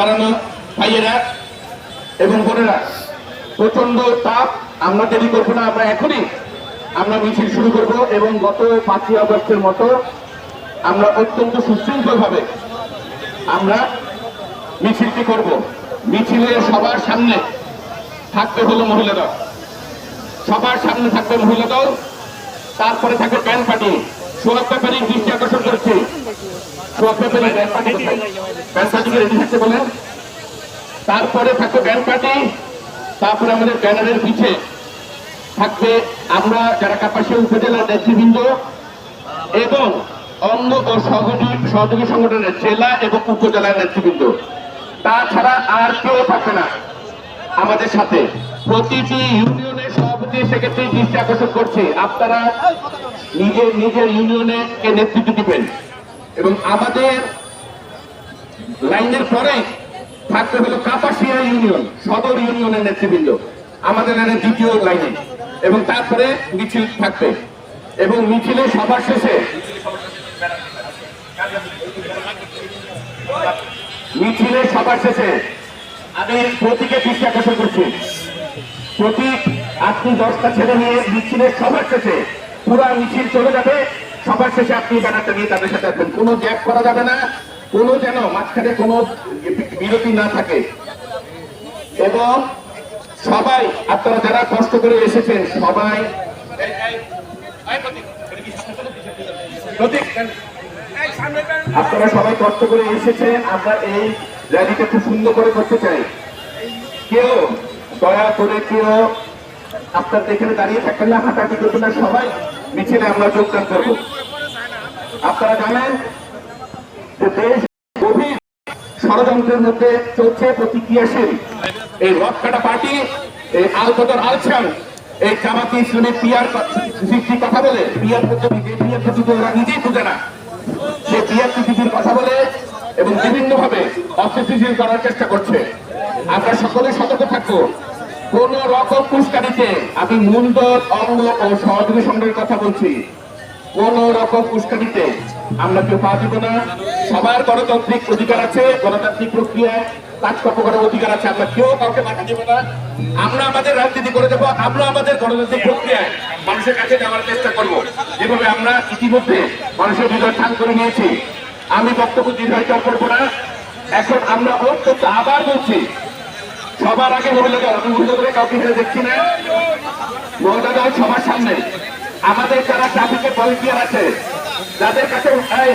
কারণ ভাইয়েরা এবং বোনেরা প্রচণ্ড তাপ, আমরা দেরি করব না, আমরা এখনই আমরা মিছিল শুরু করব এবং গত পাঁচই আগস্টের মতো আমরা অত্যন্ত সুশৃঙ্খল ভাবে আমরা মিছিলটি করব। মিছিলে সবার সামনে থাকবে হলো মহিলা দল। সবার সামনে থাকবে মহিলা দল, তারপরে থাকবে প্যান পার্টি। সোয়াব ব্যাপারে দৃষ্টি আকর্ষণ করছি। তারপরে থাকবে ব্যান্ড পার্টি, তারপরে আমাদের ব্যানারের পিছে থাকবে আমরা যারা কাপাসিয়া উপজেলার নেতৃবৃন্দ এবং অঙ্গ ও সহযোগী সহযোগী সংগঠনের জেলা এবং উপজেলার নেতৃবৃন্দ। তাছাড়া আর কেউ থাকবে না আমাদের সাথে। প্রতিটি ইউনিয়নের সভাপতি সেক্ষেত্রে দৃষ্টি আকর্ষণ করছে। আপনারা নিজের নিজের ইউনিয়নে নেতৃত্ব দিবেন? এবং আমাদের লাইনের পরে থাকতে হলো কাপাসিয়া ইউনিয়ন, সদর ইউনিয়নের নেতৃবৃন্দ। আমাদের এখানে দ্বিতীয় লাইনে। এবং তারপরে মিছিল থাকবে। এবং মিছিলে সবার শেষে মিছিলে সবার শেষে আমি প্রতীকে দৃষ্টি আকর্ষণ করছি। প্রতীক, আপনি দশটা ছেলে নিয়ে মিছিলের সবার শেষে পুরা মিছিল চলে যাবে। সবার শেষে আপনি ব্যানারটা নিয়ে তাদের সাথে আসবেন কোনো গ্যাপ করা যাবে না, কোনো যেন মাঝখানে কোনো বিরতি না থাকে। এবং সবাই, আপনারা যারা কষ্ট করে এসেছেন, সবাই আপনারা সবাই কষ্ট করে এসেছেন, আমরা এই র্যালিটা খুব সুন্দর করে করতে চাই। কেউ দয়া করে কেউ আপনার এখানে দাঁড়িয়ে না না, সবাই মিছিলে আমরা যোগদান করব। আপনারা জানেন যে দেশ গভীর ষড়যন্ত্রের মধ্যে চলছে প্রতিক্রিয়াশীল এই পার্টি, এই আলছান এই জামাতি ইসলামের পিয়ার সৃষ্টির কথা বলে, পিয়ার ওরা নিজেই বুঝে না। সে পিয়ার কথা বলে এবং বিভিন্ন ভাবে অস্থিতিশীল করার চেষ্টা করছে। আমরা সকলে সতর্ক থাকব। কোন রকম পুষ্কারিতে আমি মূলদল অঙ্গ ও সহযোগী সংঘের কথা বলছি। কোন রকম উস্কানিতে আমরা কেউ পা দিব না। সবার গণতান্ত্রিক অধিকার আছে, গণতান্ত্রিক প্রক্রিয়ায় কাজকর্ম করার অধিকার আছে। আমরা কেউ কাউকে বাধা দিব না। আমরা আমাদের রাজনীতি করে দেবো, আমরা আমাদের গণতান্ত্রিক প্রক্রিয়ায় মানুষের কাছে যাওয়ার চেষ্টা করব। যেভাবে আমরা ইতিমধ্যে মানুষের হৃদয় ঠান করে নিয়েছি। আমি বক্তব্য দীর্ঘায়িত করব না। এখন আমরা অত্যন্ত আবার বলছি সবার আগে মহিলা দল আমি মহিলা দলে কাউকে দেখছি না মহিলা দল সবার সামনে আমাদের যারা ট্রাফিকের ভলেন্টিয়ার আছে যাদের কাছে এই,